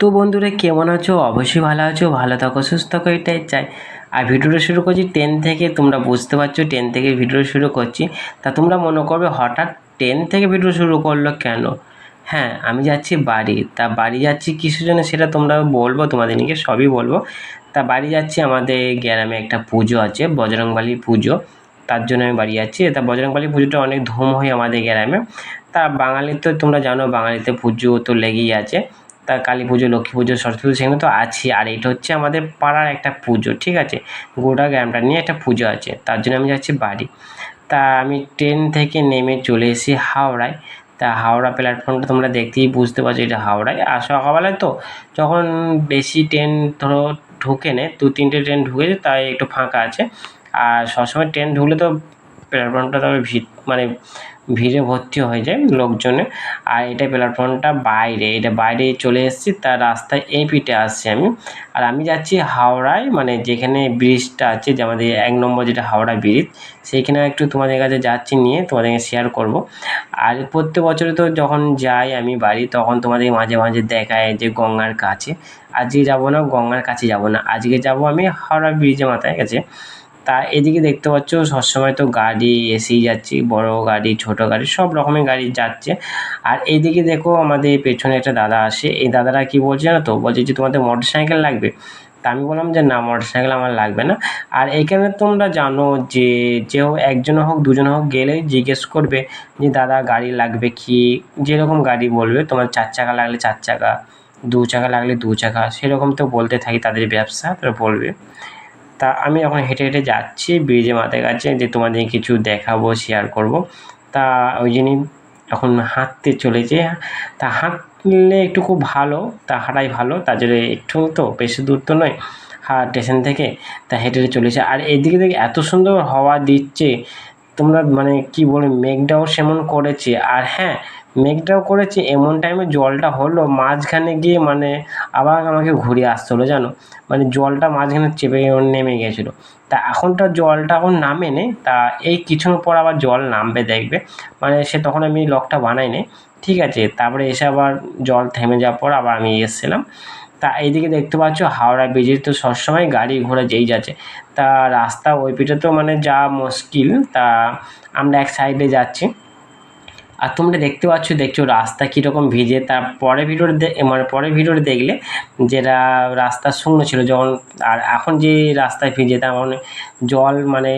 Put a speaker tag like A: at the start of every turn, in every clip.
A: তো বন্ধুরা, কেমন আছো? অবশ্যই ভালো আছো, ভালো থাকো, সুস্থ থাকো, এটাই চাই। আর ভিডিওটা শুরু করছি টেন থেকে, তোমরা বুঝতে পারছ টেন থেকে ভিডিও শুরু করছি। তা তোমরা মনে করবে, হঠাৎ টেন থেকে ভিডিও শুরু করল কেন? হ্যাঁ আমি যাচ্ছি বাড়ি। তা বাড়ি যাচ্ছি কিসের জন্য সেটা তোমরা বলব তোমাদের তোমাদেরকে সবই বলব। তা বাড়ি যাচ্ছি, আমাদের গ্রামে একটা পুজো আছে, বজরংবলী পুজো। তার জন্য আমি বাড়ি যাচ্ছি। তা বজরংবলী পুজোটা অনেক ধুম হয় আমাদের গ্রামে। তা বাঙালির তো তোমরা জানো বাঙালিতে পুজো তো লেগেই আছে। তা কালী পুজো, লক্ষ্মী পুজো, সরস্বতী পুজো সেখানে তো আছে। আর এটা হচ্ছে আমাদের পাড়ার একটা পুজো, ঠিক আছে? গোটা গ্রামটা নিয়ে একটা পুজো আছে, তার জন্য আমি যাচ্ছি বাড়ি। তা আমি ট্রেন থেকে নেমে চলে এসেছি হাওড়ায়। তা হাওড়া প্ল্যাটফর্মটা তোমরা দেখতেই বুঝতে পারছ এটা হাওড়ায়। আর সকালবেলায় তো যখন বেশি ট্রেন ধরো ঢুকে নে, দু তিনটে ট্রেন ঢুকেছে, তাই একটু ফাঁকা আছে। আর সবসময় ট্রেন ঢুকলে তো প্ল্যাটফর্মটা তবে ভিড় মানে ভিড়ে ভর্তি হয়ে যায় লোকজনে। আর এটা প্ল্যাটফর্মটা বাইরে, এটা বাইরে চলে এসেছি, তার রাস্তায় এই পিঠে আসছি আমি। আর আমি যাচ্ছি হাওড়ায় মানে যেখানে ব্রিজটা আছে, যে আমাদের এক নম্বর যেটা হাওড়া ব্রিজ সেইখানে একটু তোমাদের কাছে যাচ্ছি নিয়ে তোমাদেরকে শেয়ার করব। আর প্রত্যেক বছরে তো যখন যাই আমি বাড়ি, তখন তোমাদের মাঝে মাঝে দেখায় যে গঙ্গার কাছে। আজকে যাব না, গঙ্গার কাছে যাব না। আজকে যাব আমি হাওড়া ব্রিজের মাথায় গেছে তা এদিকে দেখতে পাচ্ছ সবসময় তো গাড়ি এসেই যাচ্ছে, বড় গাড়ি, ছোট গাড়ি, সব রকমের গাড়ি যাচ্ছে। আর এইদিকে দেখো আমাদের পেছনে একটা দাদা আসে, এই দাদারা কি বলছে জানো তো? বলছে যে তোমাদের মোটর সাইকেল লাগবে। তা আমি বললাম যে না মোটর সাইকেল আমার লাগবে না। আর এখানে তোমরা জানো যে যে একজন হোক, দুজন হোক গেলে জিজ্ঞেস করবে যে, দাদা, গাড়ি লাগবে কি? যেরকম গাড়ি বলবে, তোমার চার চাকা লাগলে চার চাকা, দু চাকা লাগলে দু চাকা, সেরকম তো বলতে থাকি তাদের ব্যবসা, তারা বলবে। তা আমি এখন হেঁটে হেঁটে যাচ্ছি, ব্রিজের মাথায় কাছে, যে তোমাদের কিছু দেখাবো শেয়ার করব। তা ওই জন্যই এখন হাঁটতে চলেছে। তা হাঁটলে একটু খুব ভালো, তা হাঁটাই ভালো, তার জন্য একটু তো বেশি দূর তো নয় হ্যাঁ স্টেশন থেকে, তা হেঁটে হেঁটে চলেছে আর এদিকে দেখে এত সুন্দর হাওয়া দিচ্ছে, তোমরা মানে কি বলে, মেঘটাও সেমন করেছে, আর হ্যাঁ মেঘটাও করেছে, এমন টাইমে জলটা হলো, মাঝখানে গিয়ে মানে আবার আমাকে ঘুরিয়ে আসতে হলো, জানো? মানে জলটা মাঝখানে চেপে নেমে গেছিল। তা এখনটা জলটা এখন নামে নে, তা এই কিছুক্ষণ পর আবার জল নামবে দেখবে। মানে সে তখন আমি লকটা বানাই নি ঠিক আছে? তারপরে এসে আবার জল থেমে যাওয়ার পর আবার আমি এসেছিলাম। তা এইদিকে দেখতে পাচ্ছ, হাওড়া ব্রিজে তো সবসময় গাড়ি ঘোড়া যেই যাচ্ছে। তা রাস্তা ওই পিঠে তো মানে যা মুশকিল, তা আমরা এক সাইডে যাচ্ছি। আর তোমরা দেখতে পাচ্ছ, দেখছ রাস্তা কীরকম ভিজে। তার পরে ভিডিওটা মানে পরে ভিডিওটা দেখলে যেটা রাস্তা শুকনো ছিল, যখন আর এখন যে রাস্তায় ভিজে, তার মানে জল মানে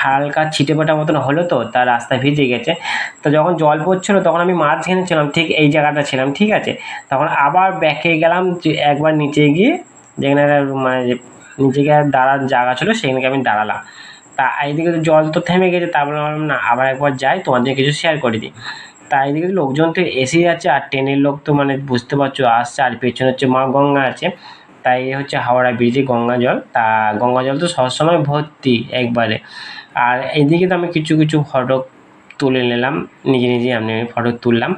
A: হালকা ছিটে ফোটা মতন হলো তো, তার রাস্তা ভিজে গেছে। তো যখন জল পড়ছিলো, তখন আমি মাঝখানে ছিলাম, ঠিক এই জায়গাটা ছিলাম, ঠিক আছে? তখন আবার ব্যাকে গেলাম একবার নিচে গিয়ে, যেখানে মানে গিয়ে দাঁড়ার জায়গা ছিল, সেখানে আমি দাঁড়ালাম। তা এইদিকে তো জল তো থেমে গেছে, তারপরে ভাবলাম, না, আবার একবার যাই তোমাদের কিছু শেয়ার করে দিই। তা এইদিকে লোকজন তো এসেই যাচ্ছে, আর ট্রেনের লোক তো মানে বুঝতে পারছ, আসছে, আর পেছনে হচ্ছে মা গঙ্গা আছে। তাই হচ্ছে হাওড়া ব্রিজে গঙ্গা জল। তা গঙ্গা জল তো সবসময় ভর্তি একবারে। আর এইদিকে তো আমি কিছু কিছু ফটো তুলে নিলাম, নিজে নিজে আমি ফটো তুললাম।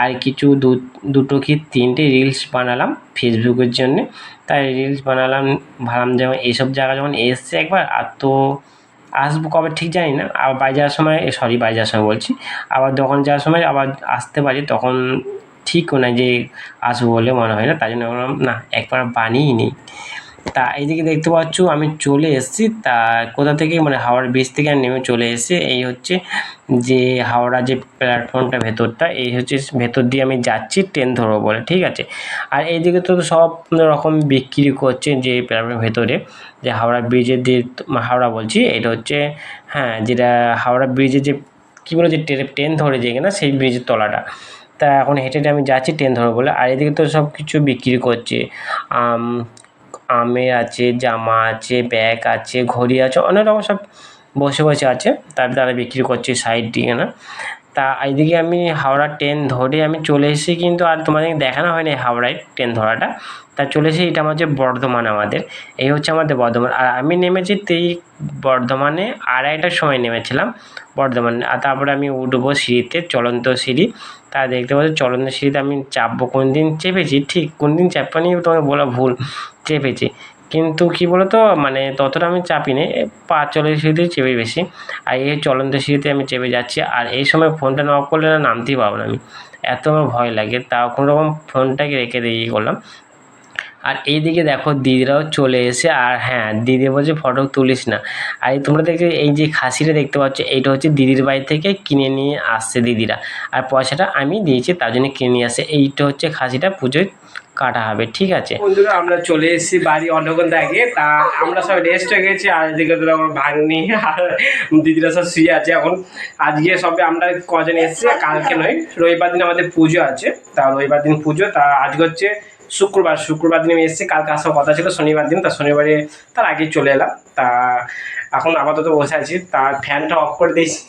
A: আর কিছু দু, দুটো কি তিনটে রিলস বানালাম ফেসবুকের জন্যে। তাই রিলস বানালাম, ভাবলাম যেমন এইসব জায়গা যখন এসছে একবার, আর তো আসব কবে ঠিক জানি না। আবার বাড়ি যাওয়ার সময় সরি বাড়ি যাওয়ার সময় বলছি। আবার দোকান যাওয়ার সময় আবার আসতে পারি, তখন ঠিক না যে আসব বলে মনে হয় না। তাই জন্য বললাম, না, একবার বানিয়ে নিই তা এইদিকে দেখতে পাচ্ছ, আমি চলে এসেছি। তা কোথা থেকে মানে হাওড়ার ব্রিজ থেকে আমি নেমে চলে এসেছি। এই হচ্ছে যে হাওড়া যে প্ল্যাটফর্মটা ভেতরটা, এই হচ্ছে ভেতর দিয়ে আমি যাচ্ছি ট্রেন ধরবো বলে, ঠিক আছে? আর এইদিকে তো সব রকম বিক্রি করছে যে প্ল্যাটফর্মের ভেতরে, যে হাওড়া ব্রিজের দিয়ে হাওড়া বলছি, এটা হচ্ছে হ্যাঁ যেটা হাওড়া ব্রিজে যে, কী বলে যে ট্রেন ধরে যে কিনা, সেই ব্রিজের তলাটা। তা এখন হেঁটে হেঁটে আমি যাচ্ছি ট্রেন ধরবো বলে। আর এদিকে তো সব কিছু বিক্রি করছে। আমের আছে, জামা আছে, ব্যাগ আছে, ঘড়ি আছে, অনেক রকম সব বসে বসে আছে। তার দ্বারা বিক্রি করছে সাইড দিয়ে না। তা এইদিকে আমি হাওড়া ট্রেন ধরে আমি চলে এসেছি কিন্তু আর তোমাদেরকে দেখানো হয়নি হাওড়ায় ট্রেন ধরাটা। তা চলে এসেছি, এটা হচ্ছে বর্ধমান আমাদের। এই হচ্ছে আমাদের বর্ধমান। আর আমি নেমেছি তেই বর্ধমানে আড়াইটার সময় নেমেছিলাম বর্ধমানে। আর তারপরে আমি উঠবো সিঁড়িতে, চলন্ত সিঁড়ি। তা দেখতে পাচ্ছি, চলন্ত সিঁড়িতে আমি চাপবো। কোন দিন চেপেছি? ঠিক কোন দিন চাপনি, তোমাকে বলা ভুল। চেপেছি। কিন্তু কী বলতো? মানে ততটা আমি চাপি চাপিনি পা চলে সিঁড়িতে চেপে বেশি আর এই চলন্ত সিঁড়িতে আমি চেপে যাচ্ছি। আর এই সময় ফোনটা না অফ করলে না নামতেই পারব না আমি। এত আমার ভয় লাগে। তা কোনো রকম ফোনটাকে রেখে দিয়ে ইয়ে করলাম। আর এইদিকে দেখো দিদিরাও চলে এসে, আর হ্যাঁ দিদি বলছে, ফটো তুলিস না। আর তোমরা দেখে এই যে খাসিটা দেখতে পাচ্ছ, এইটা হচ্ছে দিদির বাড়ি থেকে কিনে নিয়ে আসছে দিদিরা। আর পয়সাটা আমি দিয়েছি, তার জন্য কিনে নিয়ে আসছে। এইটা হচ্ছে খাসিটা পুজোয় কাটা হবে ঠিক আছে?
B: বন্ধুরা আমরা চলে এসেছি বাড়ি অন্নগন থেকে তা আমরা সব রেস্ট হয়ে গেছি আর এদিকে তো আমার ভাগ্নি আর দিদিরা সব শুয়ে আছে এখন। আজকে সবে আমরা কজন এসেছি কালকে নয় রবিবার দিন আমাদের পুজো আছে। তা রবিবার দিন পুজো তা আজকে হচ্ছে শুক্রবার। শুক্রবার দিন আমি এসেছি কালকে আসার কথা ছিল শনিবার দিন তা শনিবারে তার আগে চলে এলাম। তা এখন আপাতত বসে আছি তা ফ্যানটা অফ করে দিয়েছি।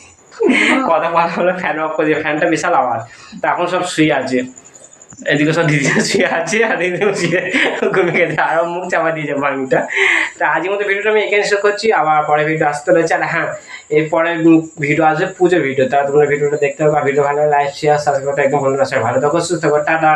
B: কথা বলা হলো ফ্যান অফ করে দিয়ে ফ্যানটা বিশাল আওয়াজ। তা এখন সব শুয়ে আছে। এদিকে সব দিদি শুয়ে আছে, আর এদিকে শুয়ে ঘুমিয়ে গেছে। আরও মুখ চাপা দিয়েছে ভাঙিটা তা। আজকের মতো ভিডিওটা আমি এখানে শেষ করছি। আবার পরে ভিডিও আসতে রয়েছে আর হ্যাঁ এরপরে ভিডিও আসবে পুজোর ভিডিও তা তোমরা ভিডিওটা দেখতে হবে ভিডিও ভালো লাইক শেয়ার সাবস্ক্রাইব একদম ভালো ভালো থাকো, সুস্থ থাকো। টাটা।